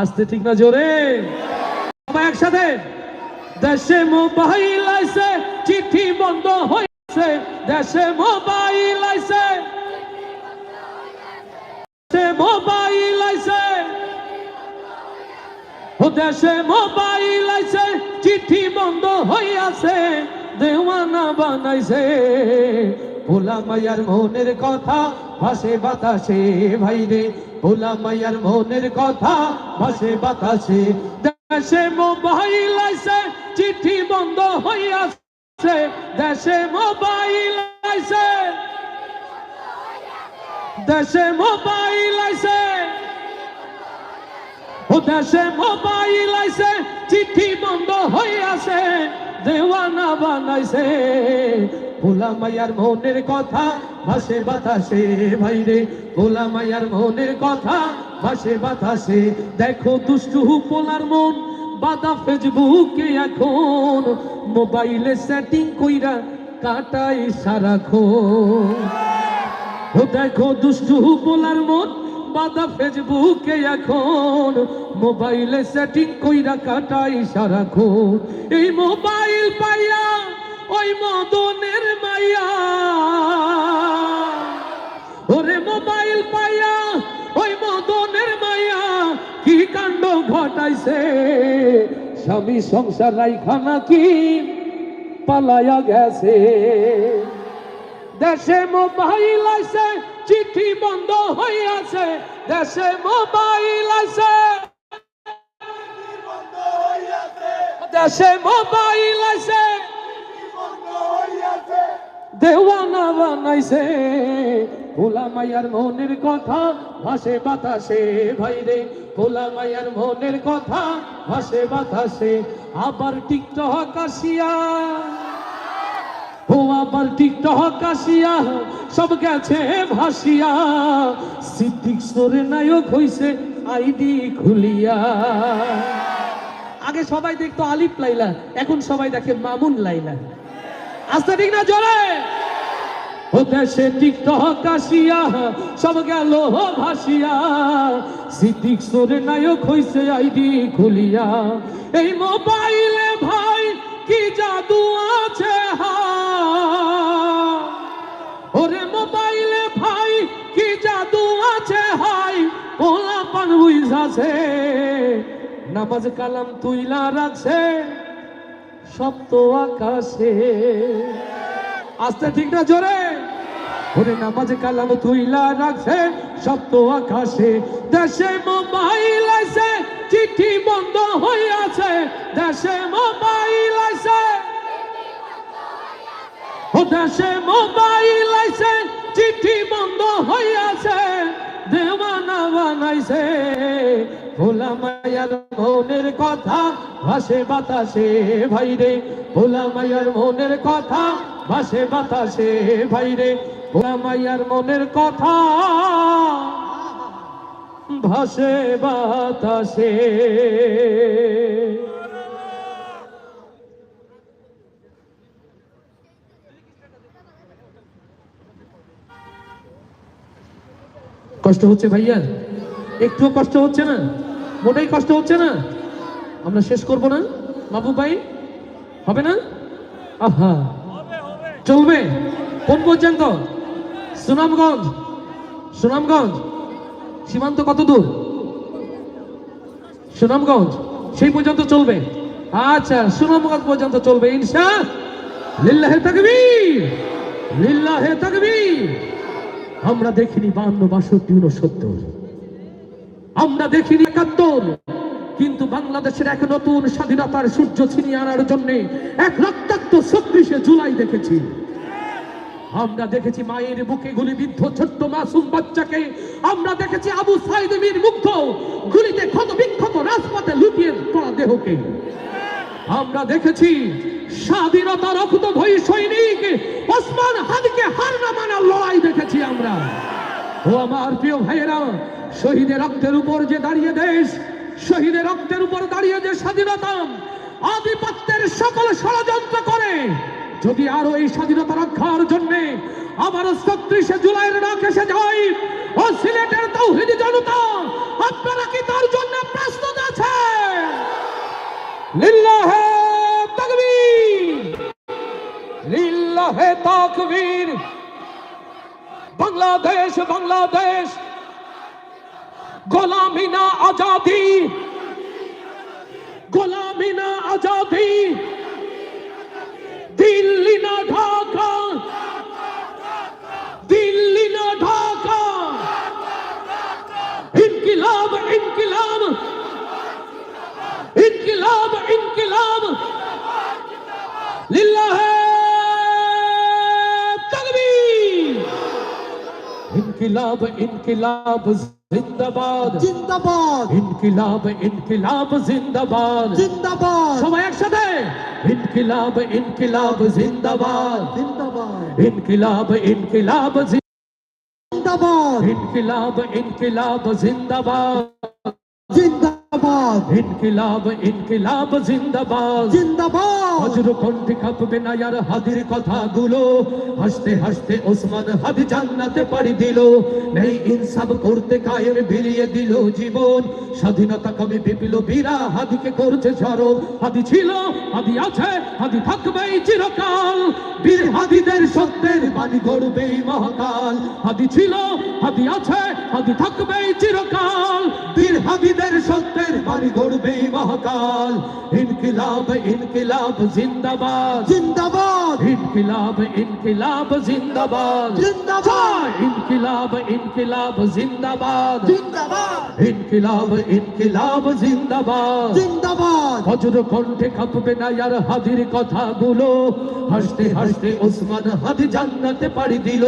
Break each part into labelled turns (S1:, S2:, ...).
S1: আসতে ঠিক না জোরে? একসাথে? দেশে মোবাইল আইছে, চিঠি বন্ধ হয়েছে দেশে মোবাইল আইছে। মোবাইল আইছে। দেশে মোবাইল আইছে, চিঠি বন্ধ হইয়াছে। দেওয়ানা বানাইছে। ভোলা মায়ার মনের কথা, ভাসে বাতাসে ভাই রে ভোলা মায়ার মনের কথা, ভাসে বাতাসে। দেশে মোবাইল আইছে চিঠি বন্ধ হইয়াছে। দেশে মোবাইল আইছে দেশে মোবাইল আইছে ও দেশে মোবাইল আইছে চিঠি বন্ধ হয়ে হইয়াছে দেওয়ানা বানাইছে। ভোলা মায়ার মনের কথা, ভাসে বাতাসে ভাই রে ভোলা মায়ার মনের কথা, ভাসে বাতাসে। দেখো দুষ্টু পোলার মন, বাদা ফেসবুকে এখন। মোবাইলে সেটিং কইরা কাটাই সারাক্ষণ। ও দেখো দুষ্টু বলার মন বাদা ফেসবুকে এখন। মোবাইলে সেটিং কইরা কাটাই সারাক্ষণ। এই মোবাইল পাইয়া ওই মদনের মাইয়া। ওরে মোবাইল পাইয়া ওই মদনের মাইয়া কি কাণ্ড ঘটাইছে? স্বামী সংসার রাইখানা কি পালায়া গেছে। দেশে মোবাইল আছে চিঠি বন্ধ হইয়াছে, দেশে মোবাইল আছে। দেশে মোবাইল আছে। দেওয়ানা বানাইছে। ভোলা মায়ার মনের কথা, ভাসে বাতাসে। ভাই রে, ভোলা মায়ার মনের কথা, ভাসে বাতাসে। আবার টিকটক আসিয়া আবার টিকটক আসিয়া সব গেছে ভাসিয়া। সিদ্দিক সরে নায়ক হইছে আইডি খুলিয়া। আগে সবাই দেখতো আলিফ লাইলা, এখন সবাই দেখে মামুন লাইলা। আস্তে ঠিক না, জোরে? দেশে টিকটক আসিয়া সব গেল ভাসিয়া। সিদ্দিক সরে নায়ক হইছে আইডি খুলিয়া। এই মোবাইলে বুঝাছে নামাজ কালাম তুইলা রাখছে, সপ্ত আকাশে। আস্তে ঠিক না জোরে? ওরে নামাজ কালাম তুইলা রাখছে, সপ্ত আকাশে। দেশে মোবাইল আছে, চিঠি বন্ধ হইয়াছে দেশে মোবাইল আছে। ও দেশে মোবাইল আইছে চিঠি বন্ধ হইয়াছে দেওয়ানা বানাইছে। ভোলা মায়ার মনের কথা, ভাসে বাতাসে ভাই রে ভোলা মায়ার মনের কথা, ভাসে বাতাসে ভাই রে ভোলা মায়ার মনের কথা, ভাসে বাতাসে। কষ্ট হচ্ছে ভাইয়া একটুও কষ্ট হচ্ছে না? মোটেই কষ্ট হচ্ছে না? আমরা শেষ করব না? বাবু ভাই, হবে না? আহা। চলবে। কোন পর্যন্ত? সুনামগঞ্জ। সুনামগঞ্জ। সীমান্ত কত দূর? সুনামগঞ্জ। সেই পর্যন্ত চলবে। আচ্ছা সুনামগঞ্জ পর্যন্ত চলবে, ইনশা। লিল্লাহে তাকবীর। লিল্লাহে তাকবীর। আমরা দেখিনি বান্ন বাষট্টি উনসত্তর আমরা দেখিনি একাত্তর। কিন্তু বাংলাদেশের এক নতুন স্বাধীনতার সূর্য ছিনিয়ে আনার জন্য এক রক্তাক্ত ছত্রিশে জুলাই দেখেছি। আমরা দেখেছি মায়ের বুকে গুলি গুলিবিদ্ধ ছোট্ট মাসুম বাচ্চাকে। আমরা দেখেছি আবু সাইদ মীর মুগ্ধ গুলিতে ক্ষত বিক্ষত রাজপথে লুটিয়ে পড়া দেহকে। আমরা দেখেছি স্বাধীনতা রক্ত ভয়ী সৈনিক ওসমান হাদিকে হার না মানার লড়াই দেখেছি আমরা। ও আমার প্রিয় ভাইয়েরা, শহীদের রক্তের উপর যে দাঁড়িয়ে দেশ, শহীদের রক্তের উপর দাঁড়িয়ে যে স্বাধীনতা, আধিপত্যের সকল ষড়যন্ত্র করে, যদি আরও এই স্বাধীনতা রক্ষার জন্যে আবারও ছত্রিশে জুলাইয়ের ডাক এসে যায়, ও সিলেটের তৌহিদি জনতা, আপনারা কি তার জন্য প্রস্তুত আছেন? লিল্লাহে তাকবীর লিল্লাহে তাকবীর। বাংলাদেশ বাংলাদেশ। গোলামিনা আজাদি। গোলামিনা আজাদি। দিল্লি না ঢাকা। ইনকিলাব ইনকিলাব জিন্দাবাদ
S2: জিন্দাবাদ
S1: ইনকিলাব ইনকিলাব জিন্দাবাদ
S2: জিন্দাবাদ
S1: সবাই একসাথে ইনকিলাব ইনকিলাব জিন্দাবাদ
S2: জিন্দাবাদ
S1: ইনকিলাব ইনকিলাব
S2: জিন্দাবাদ
S1: ইনকিলাব ইনকিলাব জিন্দাবাদ
S2: জিন্দাবাদ
S1: ইনকিলাব ইনকিলাব জিন্দাবাদ।
S2: জিন্দাবাদ।
S1: বজ্র কণ্ঠে কাঁপবে না আর হাদির কথাগুলো। হাসতে হাসতে ওসমান হাদি জান্নাতে পাড়ি দিল। নেই ইনসাফ করতে কায়েম বিলিয়ে দিল জীবন। স্বাধীনতা কমে বিপ্লবীরা হাদিকে করছে স্মরণ। হাদি ছিল হাদি আছে হাদি থাকবে চিরকাল। বীর হাদিদের সত্যের বাণী গড়বে মহাকাল। হাদি ছিল হাদি আছে হাদি থাকবে চিরকাল। বীর হাদিদের সত্যের বাণী গড়বে এই মহাকাল। ইনকিলাব ইনকিলাব জিন্দাবাদ।
S2: জিন্দাবাদ।
S1: ইনকিলাব ইনকিলাব জিন্দাবাদ।
S2: জিন্দাবাদ।
S1: ইনকিলাব ইনকিলাব জিন্দাবাদ।
S2: জিন্দাবাদ।
S1: ইনকিলাব ইনকিলাব জিন্দাবাদ।
S2: জিন্দাবাদ।
S1: বজ্র কণ্ঠে কাঁপবে না আর হাদির কথাগুলো। হাসতে হাসতে ওসমান হাদি জান্নাতে পাড়ি দিল।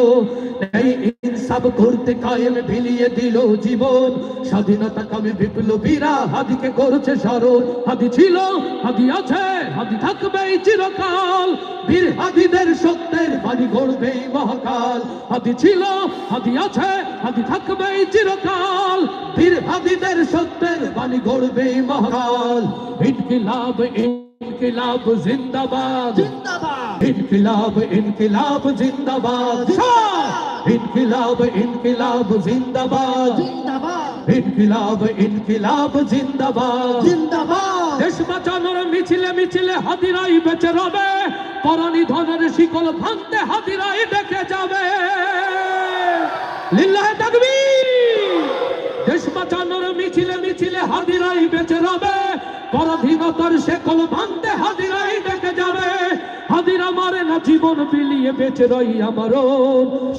S1: এই ইনসাফ করতে কায়েম ভিলিয়ে দিল জীবন। স্বাধীনতা কামে বিপ্লবীরা হাদিকে করছে স্মরণ হাদি ছিল হাদি আছে হাদি থাকবে চিরকাল। বীর হাদিদের সত্যের বাড়ি গড়বে মহাকাল। হাদি ছিল হাদি আছে হাদি থাকবে চিরকাল। বীর হাদিদের সত্যের বাণী গড়বে মহাকাল। ইনকিলাব ইনকিলাব জিন্দাবাদ।
S2: জিন্দাবাদ।
S1: ইনকিলাব ইনকিলাব জিন্দাবাদ! ইনকিলাব ইনকিলাব জিন্দাবাদ।
S2: জিন্দাবাদ।
S1: ইনকিলাব ইনকিলাব জিন্দাবাদ।
S2: জিন্দাবাদ।
S1: দেশ বাঁচানোর মিছিলে মিছিলে হাদিরাই বেঁচে রবে। পরানি ধনের শিকল ভাঙতে হাদিরাই ডেকে যাবে। লিল্লাহে তাকবীর। দেশ বাঁচানোর মিছিলে মিছিলে হাদিরাই বেঁচে রবে। পরাধীনতার শেকল ভাঙতে হাদিরাই ডেকে যাবে। হাদিরা মারে না জীবন বিলিয়ে বেঁচে রই আমারও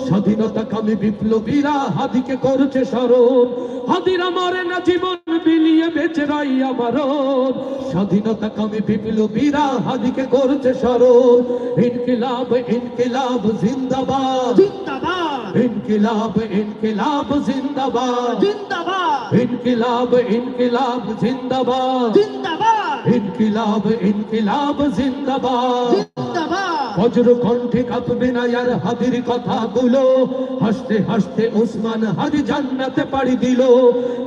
S1: স্বাধীনতা কামে বিপ্লবীরা হাদিকে করছে স্মরণ। হাদিরা মারে না জীবন বিলিয়ে বেঁচে রই আমারও স্বাধীনতা কামে বিপ্লবীরা হাদিকে করছে স্মরণ। ইনকিলাব ইনকিলাব জিন্দাবাদ।
S2: জিন্দাবাদ।
S1: ইনকিলাব ইনকিলাব জিন্দাবাদ।
S2: জিন্দাবাদ।
S1: ইনকিলাব ইনকিলাব জিন্দাবাদ।
S2: জিন্দাবাদ।
S1: ইনকিলাব ইনকিলাব জিন্দাবাদ।
S2: জিন্দাবাদ।
S1: বজ্র কণ্ঠে কাঁপবে না আর হাদির কথাগুলো। হাসতে হাসতে ওসমান হাদি জান্নাতে পাড়ি দিল।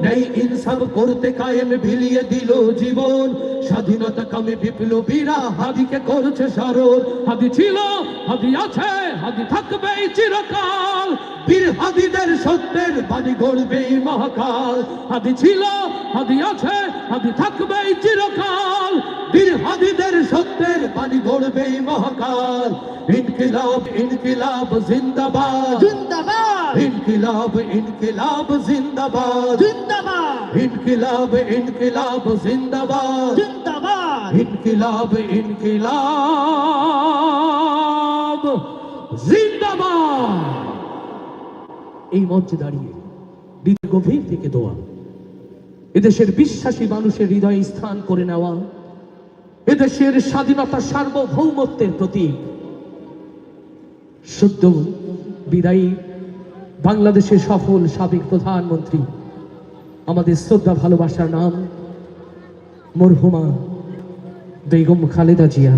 S1: নেই ইনসাফ করতে কায়েম ভিলিয়ে দিল জীবন। স্বাধীনতা কামে বিপ্লবীরা হাদিকে করছে স্মরণ হাদি ছিল হাদি আছে হাদি থাকবে চিরকাল। বীর হাদিদের সত্যের বাণী গড়বে মহাকাল। হাদি ছিল হাদি আছে হাদি থাকবে চিরকাল বীর হাদিদের সত্যের বাণী গড়বে এই মহাকাল ইনকিলাব ইনকিলাব জিন্দাবাদ।
S2: জিন্দাবাদ।
S1: ইনকিলাব ইনকিলাব জিন্দাবাদ।
S2: জিন্দাবাদ।
S1: ইনকিলাব ইনকিলাব জিন্দাবাদ।
S2: জিন্দাবাদ।
S1: ইনকিলাব ইনকিলাব জিন্দাবাদ। এই মঞ্চে দাঁড়িয়ে গভীর থেকে দোয়া। এদেশের বিশ্বাসী মানুষের হৃদয়ে স্থান করে নেওয়া। এদেশের স্বাধীনতা সার্বভৌমত্বের প্রতীক। সদ্য বিদায়ী বাংলাদেশের সফল সাবেক প্রধানমন্ত্রী আমাদের শ্রদ্ধা ভালোবাসার নাম মরহুমা বেগম খালেদা জিয়া।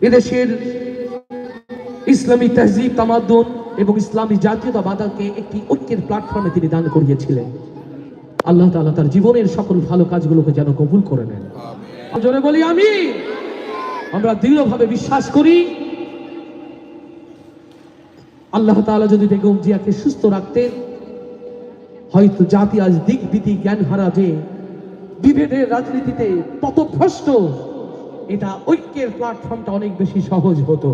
S1: এদেশের ইসলামী তহজিব তামাদ্দুন এবং ইসলামী জাতীয়তাবাদকে একটি ঐক্যের প্ল্যাটফর্মে তিনি দান করিয়েছিলেন। আল্লাহ তাআলা তার জীবনের সকল ভালো কাজগুলোকে যেন কবুল করে নেন। জোরে বলি আমি আমরা দৃঢ়ভাবে বিশ্বাস করি আল্লাহ তাআলা যদি বেগম জিয়াকে সুস্থ রাখতেন, হয়তো জাতি আজ দিক বিধি জ্ঞান হারা যে বিভেদের রাজনীতিতে পথভ্রষ্ট এটা ঐক্যের প্ল্যাটফর্মটা অনেক বেশি সহজ হতো।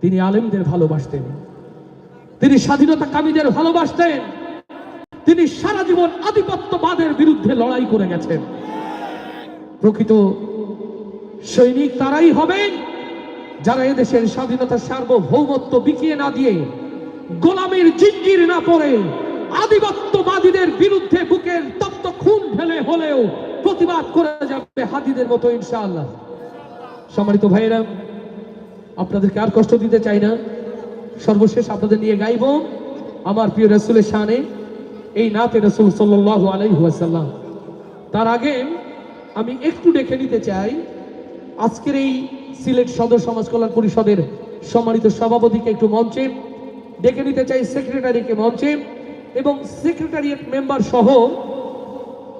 S1: তিনি আলেমদের ভালোবাসতেন, তিনি স্বাধীনতা কামীদের ভালোবাসতেন, তিনি সারা জীবন আধিপত্যবাদের বিরুদ্ধে লড়াই করে গেছেন। প্রকৃত সৈনিক তারাই হবেন। যারা এদেশের স্বাধীনতা, সার্বভৌমত্ব বিকিয়ে না দিয়ে গোলামের জিঞ্জির না পড়ে, আধিপত্যবাদীদের বিরুদ্ধে বুকের তপ্ত খুন ঢেলে হলেও প্রতিবাদ করে যাবে হাদিদের মতো, ইনশাআল্লাহ। সম্মানিত ভাইয়েরা, আপনাদেরকে আর কষ্ট দিতে চাই না। সর্বশেষ আপনাদের নিয়ে গাইব আমার প্রিয় রসুলের শানে, এই নাতে রসুল সাল্লাহ আলাইহাসাল্লাম তার আগে আমি একটু ডেকে নিতে চাই, আজকের এই সিলেট সদর সমাজ কল্যাণ পরিষদের সম্মানিত সভাপতিকে একটু মঞ্চে ডেকে নিতে চাই সেক্রেটারিকে মঞ্চে এবং সেক্রেটারিয়েট মেম্বার সহ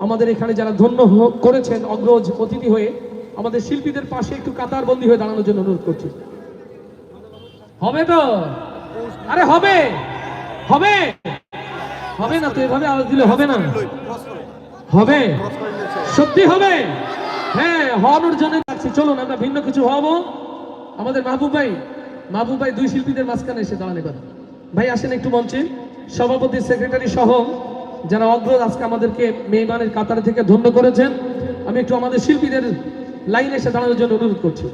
S1: আমাদের এখানে যারা ধন্য করেছেন অগ্রজ অতিথি হয়ে আমাদের শিল্পীদের পাশে একটু কাতারবন্দি হয়ে দাঁড়ানোর জন্য অনুরোধ করছি। হবে তো? আরে হবে! হবে! হবে না তো? এভাবে আওয়াজ দিলে হবে না? হবে? সত্যি হবে? হ্যাঁ হওয়ানোর জন্য যাচ্ছি চলুন, আমরা ভিন্ন কিছু হব আমাদের মাহবুব ভাই মাহবুব ভাই দুই শিল্পীদের মাঝখানে এসে দাঁড়ান এবার। ভাই, আসেন একটু মঞ্চে। সভাপতি, সেক্রেটারি সহ যারা অগ্রজ আজকে আমাদেরকে মেহমানের কাতার থেকে ধন্য করেছেন, আমি একটু আমাদের শিল্পীদের লাইনে এসে দাঁড়ানোর জন্য অনুরোধ করছি।